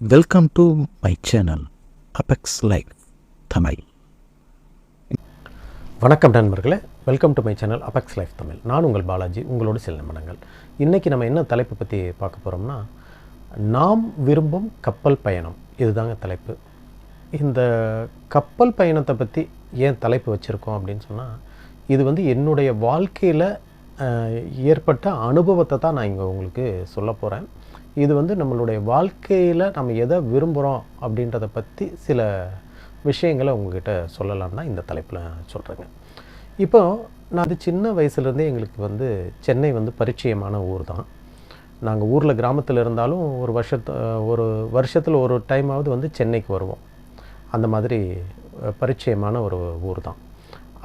Welcome to my channel apex life Tamil வணக்கம் நண்பர்களே. Welcome to my channel apex life Tamil நான் உங்கள் பாலாஜி உங்களோட சில நிமிடங்கள் இன்றைக்கி நம்ம என்ன தலைப்பு பற்றி பார்க்க போகிறோம்னா நாம் விரும்பும் கப்பல் பயணம். இதுதாங்க தலைப்பு. இந்த கப்பல் பயணத்தை பற்றி ஏன் தலைப்பு வச்சுருக்கோம் அப்படின்னு சொன்னால் இது வந்து என்னுடைய வாழ்க்கையில் ஏற்பட்ட அனுபவத்தை தான் நான் இங்கே உங்களுக்கு சொல்ல போகிறேன் இது வந்து நம்மளுடைய வாழ்க்கையில் நம்ம எதை விரும்புகிறோம் அப்படின்றத பற்றி சில விஷயங்களை உங்ககிட்ட சொல்லலாம் தான் இந்த தலைப்பில் சொல்கிறேங்க இப்போ நான் அது சின்ன வயசுலேருந்தே எங்களுக்கு வந்து சென்னை வந்து பரிச்சயமான ஊர் தான். நாங்கள் ஊரில் கிராமத்தில் இருந்தாலும் ஒரு வருஷத்து ஒரு வருஷத்தில் ஒரு டைமாவது வந்து சென்னைக்கு வருவோம். அந்த மாதிரி பரிச்சயமான ஒரு ஊர் தான்.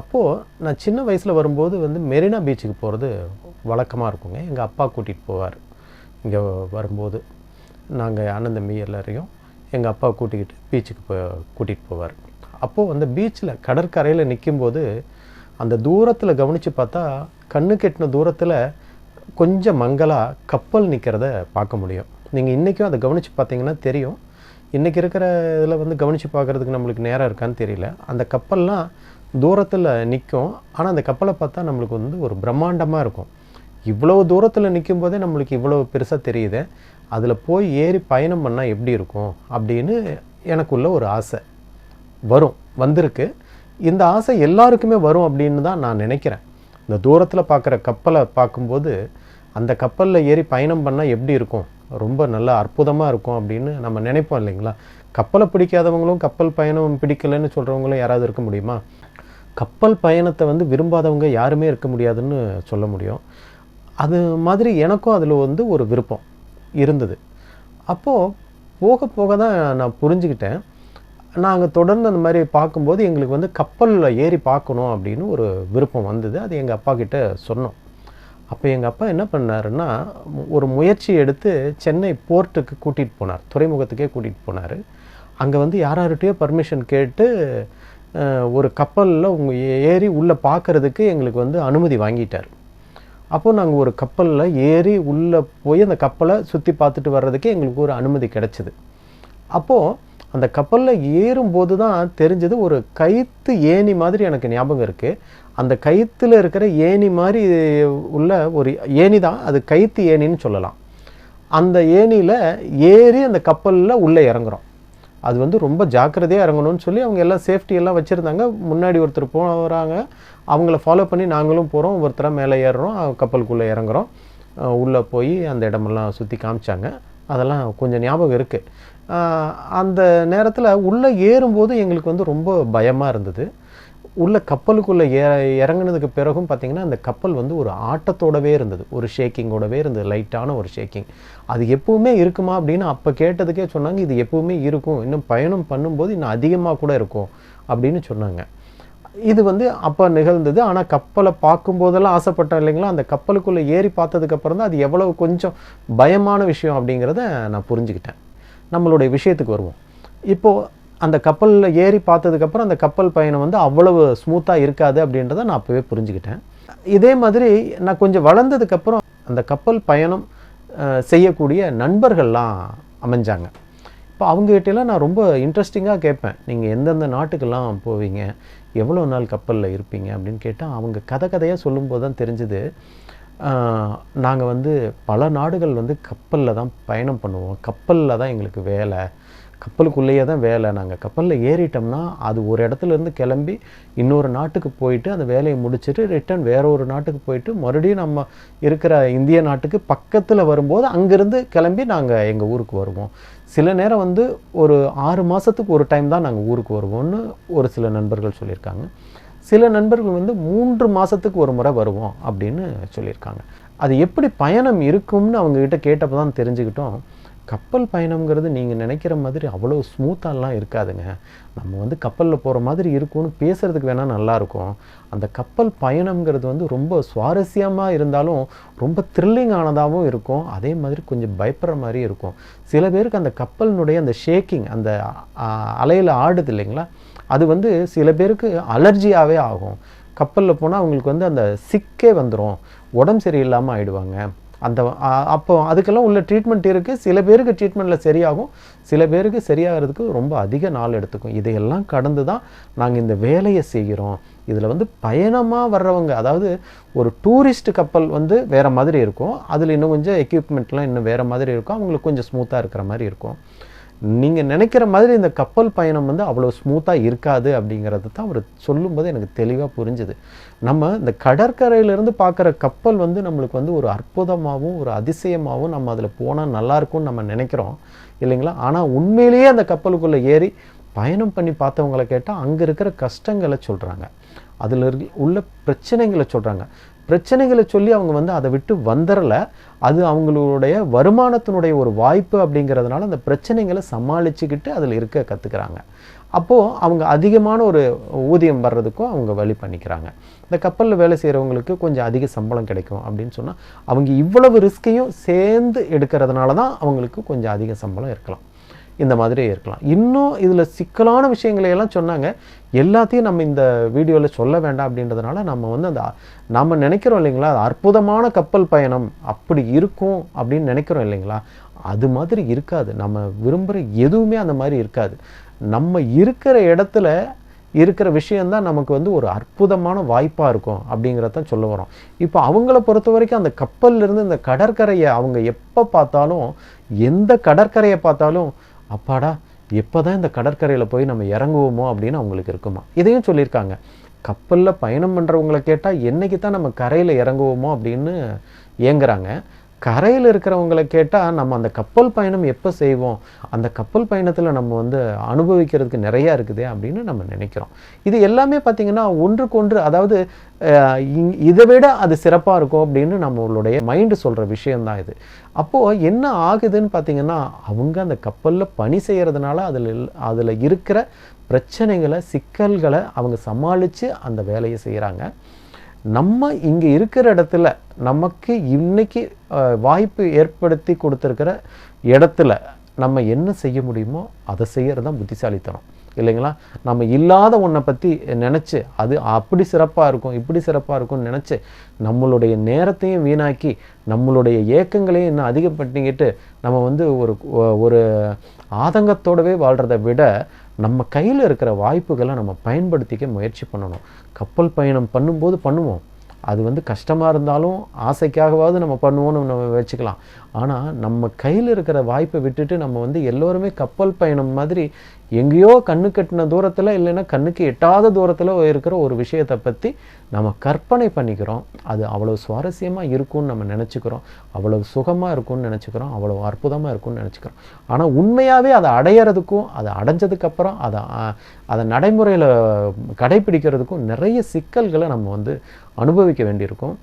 அப்போது நான் சின்ன வயசில் வரும்போது வந்து மெரினா பீச்சுக்கு போகிறது வழக்கமாக இருக்குங்க. எங்கள் அப்பா கூட்டிகிட்டு போவார். இங்கே வரும்போது நாங்கள் அண்ணன் எல்லாரையும் எங்கள் அப்பா கூட்டிக்கிட்டு பீச்சுக்கு போ கூட்டிகிட்டு போவார். அப்போது அந்த பீச்சில் கடற்கரையில் நிற்கும்போது அந்த தூரத்தில் கவனித்து பார்த்தா கண்ணு கெட்டின தூரத்தில் கொஞ்சம் மங்கலாக கப்பல் நிற்கிறத பார்க்க முடியும். நீங்கள் இன்றைக்கும் அதை கவனித்து பார்த்தீங்கன்னா தெரியும். இன்றைக்கி இருக்கிற இதில் வந்து கவனித்து பார்க்குறதுக்கு நம்மளுக்கு நேரம் இருக்கான்னு தெரியல. அந்த கப்பல்லாம் தூரத்தில் நிற்கும் ஆனால் அந்த கப்பலை பார்த்தா நம்மளுக்கு வந்து ஒரு பிரம்மாண்டமாக இருக்கும். இவ்வளோ தூரத்தில் நிற்கும் போதே நம்மளுக்கு இவ்வளோ பெருசாக தெரியுது. அதில் போய் ஏறி பயணம் பண்ணால் எப்படி இருக்கும்? அப்படின்னு எனக்குள்ள ஒரு ஆசை. வரும். வந்திருக்கு. இந்த ஆசை எல்லாருக்குமே வரும் அப்படின்னு தான் நான் நினைக்கிறேன். இந்த தூரத்தில் பார்க்குற கப்பலை பார்க்கும்போது அந்த கப்பலில் ஏறி பயணம் பண்ணால் எப்படி இருக்கும்? ரொம்ப நல்ல அற்புதமாக இருக்கும் அப்படின்னு நம்ம நினைப்போம் இல்லைங்களா? கப்பலை பிடிக்காதவங்களும் கப்பல் பயணம் பிடிக்கலைன்னு சொல்கிறவங்களும் யாராவது இருக்க முடியுமா? கப்பல் பயணத்தை வந்து விரும்பாதவங்க யாருமே இருக்க முடியாதுன்னு சொல்ல முடியும். அது மாதிரி எனக்கும் அதில் வந்து ஒரு விருப்பம் இருந்தது. அப்போது போக போக தான் நான் புரிஞ்சுக்கிட்டேன். நாங்கள் தொடர்ந்து அந்த மாதிரி பார்க்கும்போது எங்களுக்கு வந்து கப்பலில் ஏறி பார்க்கணும் அப்படின்னு ஒரு விருப்பம் வந்தது. அது எங்கள் அப்பா கிட்ட சொன்னோம். அப்போ எங்கள் அப்பா என்ன பண்ணாருன்னா ஒரு முயற்சி எடுத்து சென்னை போர்ட்டுக்கு கூட்டிகிட்டு போனார். துறைமுகத்துக்கே கூட்டிகிட்டு போனார். அங்கே வந்து யாரார்கிட்டயோ பர்மிஷன் கேட்டு ஒரு கப்பலில் உங்கள் ஏறி உள்ளே பார்க்கறதுக்கு எங்களுக்கு வந்து அனுமதி வாங்கிட்டார். அப்போது நாங்கள் ஒரு கப்பலில் ஏறி உள்ளே போய் அந்த கப்பலை சுற்றி பார்த்துட்டு வர்றதுக்கு எங்களுக்கு ஒரு அனுமதி கிடைச்சிது. அப்போது அந்த கப்பலில் ஏறும்போது தான் தெரிஞ்சது ஒரு கயிற்று ஏணி மாதிரி எனக்கு ஞாபகம் இருக்குது அந்த கயிற்றுல இருக்கிற ஏணி மாதிரி உள்ள ஒரு ஏணி தான் அது கயிற்று ஏணின்னு சொல்லலாம். அந்த ஏணியில் ஏறி அந்த கப்பலில் உள்ளே இறங்குறோம். அது வந்து ரொம்ப ஜாக்கிரதையாக இறங்கணும்னு சொல்லி அவங்க எல்லாம் சேஃப்டி எல்லாம் வச்சுருந்தாங்க. முன்னாடி ஒருத்தர் போகிறாங்க அவங்கள ஃபாலோ பண்ணி நாங்களும் போகிறோம் ஒருத்தராக மேலே ஏறுறோம். கப்பலுக்குள்ளே இறங்குறோம். உள்ளே போய் அந்த இடமெல்லாம் சுற்றி காமிச்சாங்க. அதெல்லாம் கொஞ்சம் ஞாபகம் இருக்குது அந்த நேரத்தில் உள்ளே ஏறும்போது எங்களுக்கு வந்து ரொம்ப பயமாக இருந்தது. உள்ள கப்பலுக்குள்ளே ஏற இறங்குனதுக்கு பிறகும் பார்த்தீங்கன்னா அந்த கப்பல் வந்து ஒரு ஆட்டத்தோடவே இருந்தது. ஒரு ஷேக்கிங்கோடவே இருந்தது. லைட்டான ஒரு ஷேக்கிங். அது எப்பவுமே இருக்குமா அப்படின்னு அப்போ கேட்டதுக்கே சொன்னாங்க இது எப்பவுமே இருக்கும். இன்னும் பயணம் பண்ணும்போது இன்னும் அதிகமாக கூட இருக்கும். அப்படின்னு சொன்னாங்க. இது வந்து அப்போ நிகழ்ந்தது. ஆனால் கப்பலை பார்க்கும்போதெல்லாம் ஆசைப்பட்டேன் இல்லைங்களா? அந்த கப்பலுக்குள்ளே ஏறி பார்த்ததுக்கப்புறம் தான் அது எவ்வளவு கொஞ்சம் பயமான விஷயம் அப்படிங்கிறத நான் புரிஞ்சுக்கிட்டேன். நம்மளுடைய விஷயத்துக்கு வருவோம். இப்போது அந்த கப்பலில் ஏறி பார்த்ததுக்கப்புறம் அந்த கப்பல் பயணம் வந்து அவ்வளவு ஸ்மூத்தாக இருக்காது அப்படின்றத நான் அப்போவே புரிஞ்சுக்கிட்டேன். இதே மாதிரி நான் கொஞ்சம் வளர்ந்ததுக்கப்புறம் அந்த கப்பல் பயணம் செய்யக்கூடிய நண்பர்கள்லாம் அமைஞ்சாங்க. இப்போ அவங்ககிட்டலாம் நான் ரொம்ப இன்ட்ரெஸ்டிங்காக கேட்பேன். நீங்கள் எந்தெந்த நாட்டுக்கெல்லாம் போவீங்க? எவ்வளோ நாள் கப்பலில் இருப்பீங்க? அப்படின்னு கேட்டால் அவங்க கதை கதையாக சொல்லும்போது தான் தெரிஞ்சுது. நாங்கள் வந்து பல நாடுகள் வந்து கப்பலில் தான் பயணம் பண்ணுவோம். கப்பலில் தான் எங்களுக்கு வேலை. கப்பலுக்குள்ளேயே தான் வேலை. நாங்கள் கப்பலில் ஏறிட்டோம்னா அது ஒரு இடத்துல இருந்து கிளம்பி இன்னொரு நாட்டுக்கு போயிட்டு அந்த வேலையை முடிச்சுட்டு ரிட்டர்ன் வேற ஒரு நாட்டுக்கு போயிட்டு மறுபடியும் நம்ம இருக்கிற இந்திய நாட்டுக்கு பக்கத்தில் வரும்போது அங்கேருந்து கிளம்பி நாங்கள் எங்கள் ஊருக்கு வருவோம். சில நேரம் வந்து ஒரு ஆறு மாதத்துக்கு ஒரு டைம் தான் நாங்கள் ஊருக்கு வருவோம்னு ஒரு சில நண்பர்கள் சொல்லியிருக்காங்க. சில நண்பர்கள் வந்து மூன்று மாதத்துக்கு ஒரு முறை வருவோம் அப்படின்னு சொல்லியிருக்காங்க. அது எப்படி பயணம் இருக்கும்னு அவங்கக்கிட்ட கேட்டப்போ தான் தெரிஞ்சுக்கிட்டோம். கப்பல் பயணம்ங்கிறது நீங்கள் நினைக்கிற மாதிரி அவ்வளோ ஸ்மூத்தாலாம் இருக்காதுங்க. நம்ம வந்து கப்பலில் போகிற மாதிரி இருக்கும்னு பேசுகிறதுக்கு வேணால் நல்லாயிருக்கும் அந்த கப்பல் பயணம்ங்கிறது வந்து ரொம்ப சுவாரஸ்யமாக இருந்தாலும் ரொம்ப த்ரில்லிங் ஆனதாகவும் இருக்கும். அதே மாதிரி கொஞ்சம் பயப்படுற மாதிரி இருக்கும். சில பேருக்கு அந்த கப்பலினுடைய அந்த ஷேக்கிங் அந்த அலையில் ஆடுது இல்லைங்களா? அது வந்து சில பேருக்கு அலர்ஜியாகவே ஆகும். கப்பலில் போனால் அவங்களுக்கு வந்து அந்த சிக்கே வந்துடும் உடம்பு சரியில்லாமல் ஆயிடுவாங்க. அந்த அப்போ அதுக்கெல்லாம் உள்ள ட்ரீட்மெண்ட் இருக்குது சில பேருக்கு ட்ரீட்மெண்ட்டில் சரியாகும். சில பேருக்கு சரியாகிறதுக்கு ரொம்ப அதிக நாள் எடுத்துக்கும். இதையெல்லாம் கடந்து தான் நாங்கள் இந்த வேலையை செய்கிறோம். இதில் வந்து பயணமாக வர்றவங்க அதாவது ஒரு டூரிஸ்ட் கப்பல் வந்து வேறு மாதிரி இருக்கும். அதில் இன்னும் கொஞ்சம் எக்யூப்மெண்ட்லாம் இன்னும் வேறு மாதிரி இருக்கும். அவங்களுக்கு கொஞ்சம் ஸ்மூத்தாக இருக்கிற மாதிரி இருக்கும். நீங்கள் நினைக்கிற மாதிரி இந்த கப்பல் பயணம் வந்து அவ்வளோ ஸ்மூத்தாக இருக்காது அப்படிங்கிறது தான் அவர் சொல்லும்போது எனக்கு தெளிவாக புரிஞ்சுது. நம்ம இந்த கடற்கரையிலேருந்து பார்க்குற கப்பல் வந்து நம்மளுக்கு வந்து ஒரு அற்புதமாகவும் ஒரு அதிசயமாகவும் நம்ம அதில் போனால் நல்லா இருக்கும்னு நம்ம நினைக்கிறோம். இல்லைங்களா? ஆனால் உண்மையிலேயே அந்த கப்பலுக்குள்ளே ஏறி பயணம் பண்ணி பார்த்தவங்கள கேட்டால் அங்கே இருக்கிற கஷ்டங்களை சொல்கிறாங்க அதில் உள்ள பிரச்சனைகளை சொல்கிறாங்க பிரச்சனைகளை சொல்லி அவங்க வந்து அதை விட்டு வந்துடல அது அவங்களுடைய வருமானத்தினுடைய ஒரு வாய்ப்பு அப்படிங்கிறதுனால அந்த பிரச்சனைகளை சமாளிச்சுக்கிட்டு அதில் இருக்க கற்றுக்குறாங்க அப்போது அவங்க அதிகமான ஒரு ஊதியம் வர்றதுக்கும் அவங்க வழி பண்ணிக்கிறாங்க. இந்த கப்பலில் வேலை செய்கிறவங்களுக்கு கொஞ்சம் அதிக சம்பளம் கிடைக்கும் அப்படின்னு சொன்னால் அவங்க இவ்வளவு ரிஸ்கையும் சேர்ந்து எடுக்கிறதுனால தான் அவங்களுக்கு கொஞ்சம் அதிக சம்பளம் இருக்கலாம். இந்த மாதிரி இருக்கலாம். இன்னும் இதில் சிக்கலான விஷயங்களை எல்லாம் சொன்னாங்க. எல்லாத்தையும் நம்ம இந்த வீடியோவில் சொல்ல வேண்டாம் அப்படின்றதுனால நம்ம வந்து அந்த நம்ம நினைக்கிறோம் இல்லைங்களா? அற்புதமான கப்பல் பயணம் அப்படி இருக்கும் அப்படின்னு நினைக்கிறோம் இல்லைங்களா? அது மாதிரி இருக்காது. நம்ம விரும்புகிற எதுவுமே அந்த மாதிரி இருக்காது. நம்ம இருக்கிற இடத்துல இருக்கிற விஷயந்தான் நமக்கு வந்து ஒரு அற்புதமான வாய்ப்பாக இருக்கும் அப்படிங்கிறதான் சொல்ல வரோம். இப்போ அவங்கள பொறுத்த வரைக்கும் அந்த கப்பல்லேருந்து இந்த கடற்கரையை அவங்க எப்போ பார்த்தாலும் எந்த கடற்கரையை பார்த்தாலும் அப்பாடா எப்போ தான் இந்த கடற்கரையில் போய் நம்ம இறங்குவோமோ அப்படின்னு அவங்களுக்கு இருக்குமா? இதையும் சொல்லியிருக்காங்க. கப்பலில் பயணம் பண்ணுறவங்கள கேட்டால் என்னைக்கு தான் நம்ம கரையில் இறங்குவோமோ அப்படின்னு ஏங்குறாங்க. கரையில் இருக்கிறவங்கள கேட்டால் நம்ம அந்த கப்பல் பயணம் எப்போ செய்வோம்? அந்த கப்பல் பயணத்தில் நம்ம வந்து அனுபவிக்கிறதுக்கு நிறையா இருக்குது அப்படின்னு நம்ம நினைக்கிறோம். இது எல்லாமே பார்த்திங்கன்னா ஒன்றுக்கொன்று அதாவது இங்- இதை விட அது சிறப்பாக இருக்கும் அப்படின்னு நம்மளுடைய மைண்டு சொல்கிற விஷயம்தான் இது. அப்போது என்ன ஆகுதுன்னு பார்த்தீங்கன்னா அவங்க அந்த கப்பலில் பணி செய்கிறதுனால அதில் அதில் இருக்கிற பிரச்சனைகளை சிக்கல்களை அவங்க சமாளித்து அந்த வேலையை செய்கிறாங்க நம்ம இங்கே இருக்கிற இடத்துல நமக்கு இன்னைக்கு வாய்ப்பு ஏற்படுத்தி கொடுத்துருக்கிற இடத்துல நம்ம என்ன செய்ய முடியுமோ அதை செய்கிறது தான் புத்திசாலித்தனம். இல்லைங்களா? நம்ம இல்லாத ஒன்றை பற்றி நினச்சி அது அப்படி சிறப்பாக இருக்கும் இப்படி சிறப்பாக இருக்கும்னு நினச்சி நம்மளுடைய நேரத்தையும் வீணாக்கி நம்மளுடைய ஏக்கங்களையும் இன்னும் அதிகப்படுத்திக்கிட்டு நம்ம வந்து ஒரு ஒரு ஆதங்கத்தோடவே வாழ்கிறத விட நம்ம கையில் இருக்கிற வாய்ப்புகளை நம்ம பயன்படுத்திக்க முயற்சி பண்ணணும். கப்பல் பயணம் பண்ணும்போது பண்ணுவோம். அது வந்து கஷ்டமாக இருந்தாலும் ஆசைக்காகவாவது நம்ம பண்ணுவோன்னு நம்ம வச்சுக்கலாம். ஆனால் நம்ம கையில் இருக்கிற வாய்ப்பை விட்டுட்டு நம்ம வந்து எல்லோருமே கப்பல் பயணம் மாதிரி எங்கேயோ கண்ணு கட்டின தூரத்தில் இல்லைன்னா கண்ணுக்கு எட்டாத தூரத்தில் இருக்கிற ஒரு விஷயத்தை பற்றி நம்ம கற்பனை பண்ணிக்கிறோம். அது அவ்வளோ சுவாரஸ்யமாக இருக்கும்னு நம்ம நினச்சிக்கிறோம். அவ்வளோ சுகமாக இருக்கும்னு நினச்சிக்கிறோம். அவ்வளோ அற்புதமாக இருக்கும்னு நினச்சிக்கிறோம். ஆனால் உண்மையாகவே அதை அடையிறதுக்கும் அதை அடைஞ்சதுக்கப்புறம் அதை அதை நடைமுறையில் கடைப்பிடிக்கிறதுக்கும் நிறைய சிக்கல்களை நம்ம வந்து அனுபவிக்க வேண்டியிருக்கும்.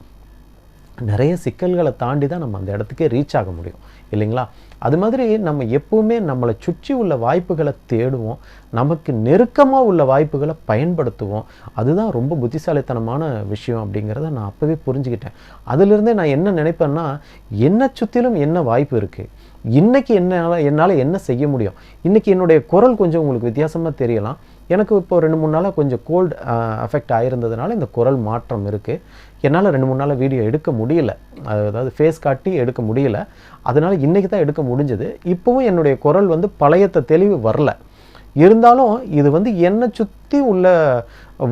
நிறைய சிக்கல்களை தாண்டி தான் நம்ம அந்த இடத்துக்கே ரீச் ஆக முடியும். இல்லைங்களா? அது மாதிரி நம்ம எப்போவுமே நம்மளை சுற்றி உள்ள வாய்ப்புகளை தேடுவோம். நமக்கு நெருக்கமாக உள்ள வாய்ப்புகளை பயன்படுத்துவோம். அதுதான் ரொம்ப புத்திசாலித்தனமான விஷயம் அப்படிங்கிறத நான் அப்போவே புரிஞ்சுக்கிட்டேன். அதிலிருந்தே நான் என்ன நினைப்பேன்னா என்னை சுற்றிலும் என்ன வாய்ப்பு இருக்குது இன்றைக்கி என்னால் என்னால் என்ன செய்ய முடியும்? இன்றைக்கி என்னுடைய குரல் கொஞ்சம் உங்களுக்கு வித்தியாசமாக தெரியலாம். எனக்கு இப்போ ரெண்டு மூணு நாளாக கொஞ்சம் கோல்டு அஃபெக்ட் ஆகிருந்ததுனால இந்த குரல் மாற்றம் இருக்குது என்னால் ரெண்டு மூணு நாளாக வீடியோ எடுக்க முடியல. அதாவது ஃபேஸ் காட்டி எடுக்க முடியல. அதனால் இன்றைக்கி தான் எடுக்க முடிஞ்சது. இப்போவும் என்னுடைய குரல் வந்து பழையத்த தெளிவு வரல. இருந்தாலும் இது வந்து என்னை சுற்றி உள்ள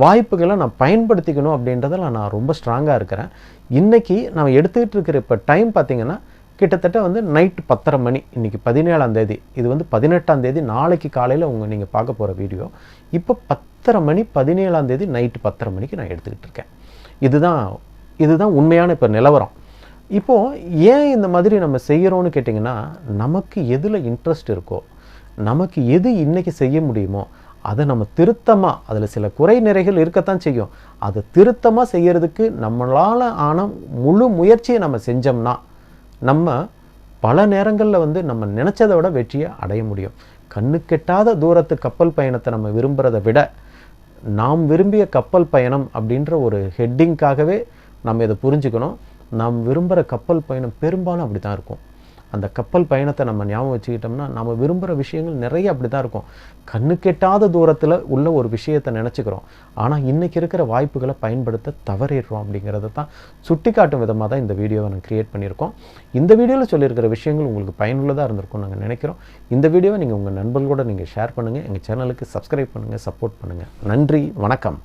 வாய்ப்புகளை நான் பயன்படுத்திக்கணும் அப்படின்றதில் நான் ரொம்ப ஸ்ட்ராங்காக இருக்கிறேன். இன்றைக்கி நான் எடுத்துக்கிட்டு இருக்கிற இப்போ டைம் பார்த்தீங்கன்னா கிட்டத்தட்ட வந்து நைட்டு பத்தரை மணி இன்றைக்கி பதினேழாம் தேதி இது வந்து பதினெட்டாம் தேதி நாளைக்கு காலையில் உங்கள் நீங்கள் பார்க்க போகிற வீடியோ. இப்போ பத்தரை மணி பதினேழாம் தேதி நைட்டு பத்தரை மணிக்கு நான் எடுத்துக்கிட்டு இருக்கேன். இதுதான் இதுதான் உண்மையான இப்போ நிலவரம். இப்போது ஏன் இந்த மாதிரி நம்ம செய்கிறோன்னு கேட்டிங்கன்னா நமக்கு எதில் இன்ட்ரெஸ்ட் இருக்கோ நமக்கு எது இன்றைக்கி செய்ய முடியுமோ அதை நம்ம திருத்தமாக அதில் சில குறை நிறைகள் இருக்கத்தான் செய்யும். அதை திருத்தமாக செய்கிறதுக்கு நம்மளால் ஆன முழு முயற்சியை நம்ம செஞ்சோம்னா நம்ம பல நேரங்களில் வந்து நம்ம நினச்சதை விட வெற்றியை அடைய முடியும். கண்ணு கெட்டாத தூரத்து கப்பல் பயணத்தை நம்ம விரும்புகிறத விட நாம் விரும்பிய கப்பல் பயணம் அப்படின்ற ஒரு ஹெட்டிங்காகவே நம்ம இதை புரிஞ்சுக்கணும். நாம் விரும்புகிற கப்பல் பயணம் பெரும்பாலும் அப்படி தான் இருக்கும். அந்த கப்பல் பயணத்தை நம்ம ஞாபகம் வச்சுக்கிட்டோம்னா நம்ம விரும்புகிற விஷயங்கள் நிறைய அப்படி தான் இருக்கும். கண்ணு கெட்டாத தூரத்தில் உள்ள ஒரு விஷயத்தை நினச்சிக்கிறோம். ஆனால் இன்றைக்கி இருக்கிற வாய்ப்புகளை பயன்படுத்த தவறிடுறோம் அப்படிங்கிறத தான் சுட்டி காட்டும் விதமாக தான் இந்த வீடியோவை நான் க்ரியேட் பண்ணியிருக்கோம். இந்த வீடியோவில் சொல்லியிருக்கிற விஷயங்கள் உங்களுக்கு பயனுள்ளதாக இருந்திருக்கும் நாங்கள் நினைக்கிறோம். இந்த வீடியோவை நீங்கள் உங்கள் நண்பர்களோட நீங்கள் ஷேர் பண்ணுங்கள் எங்கள் சேனலுக்கு சப்ஸ்கிரைப் பண்ணுங்கள் சப்போர்ட் பண்ணுங்கள் நன்றி வணக்கம்.